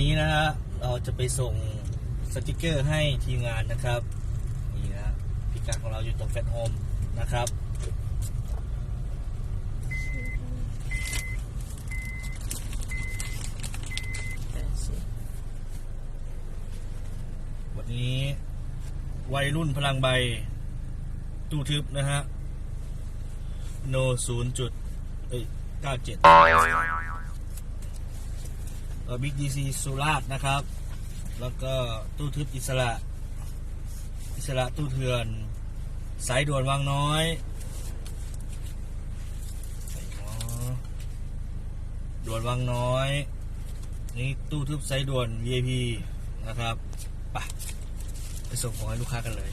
นี้นะฮะเราจะไปส่งสติกเกอร์ให้ทีมงานนะครับนี่นะพิกัดของเราอยู่ตรงแฟนโฮมนะครับวันนี้วัยรุ่นพลังใบตู้ทึบนะฮะโนศูนย์จุดเอ้ยเก้าเจ็ด บิ๊กดีซีสุราษฎร์นะครับ แล้วก็ตู้ทึบอิสระ อิสระตู้เถื่อน สายด่วนวังน้อยด่วนวังน้อย นี่ตู้ทึบสายด่วน VIP นะครับ ไป ไปส่งของให้ลูกค้ากันเลย